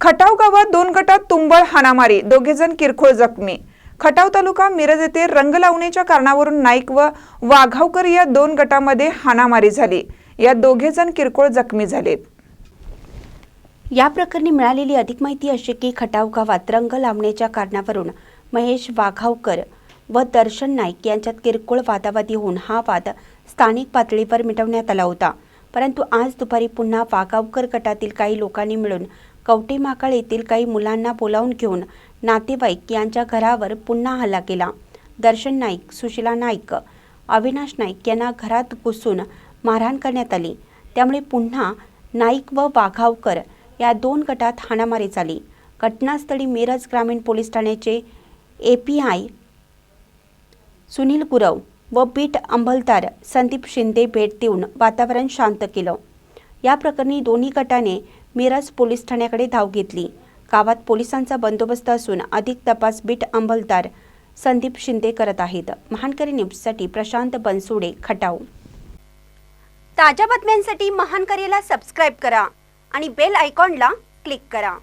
खटाव गावात दोन गटात तुंबळ हाणामारी. दोघेजण किरकोळ जखमी. खटाव तालुका मिरज येथे रंग लावण्याच्या कारणावरून नाईक व वाघावकर या दोन गटामध्ये हाणामारी झाली. या दोघेजण किरकोळ जखमी झाले या प्रकरणी मिळालेली अधिक माहिती अशी की खटाव गावात रंग लावण्याच्या कारणावरून महेश वाघावकर व दर्शन नाईक यांच्यात किरकोळ वादावादी होऊन हा वाद स्थानिक पातळीवर मिटवण्यात आला होता. परंतु आज दुपारी पुन्हा वाघावकर गटातील काही लोकांनी मिळून कवटे येथील काही मुलांना बोलावून घेऊन नातेवाईक यांच्या घरावर पुन्हा हल्ला केला. दर्शन नाईक सुशिला नाईक अविनाश नाईक यांना घरात घुसून मारहाण करण्यात आली. त्यामुळे पुन्हा नाईक व वाघावकर या दोन गटात हाणामारी झाली घटनास्थळी मिरज ग्रामीण पोलीस ठाण्याचे A P I Sunil Gurav व बीट अंमलदार संदीप शिंदे भेट देऊन वातावरण शांत केलं. या प्रकरणी दोन्ही गटाने मिरज पोलीस ठाण्याकडे धाव घेतली. गावात पोलिसांचा बंदोबस्त असून अधिक तपास बीट अंमलदार संदीप शिंदे करत आहेत. महानकरी न्यूजसाठी प्रशांत बनसोडे खटाव. ताज्या बातम्यांसाठी महानकरीला सबस्क्राईब करा आणि बेल आयकॉनला क्लिक करा.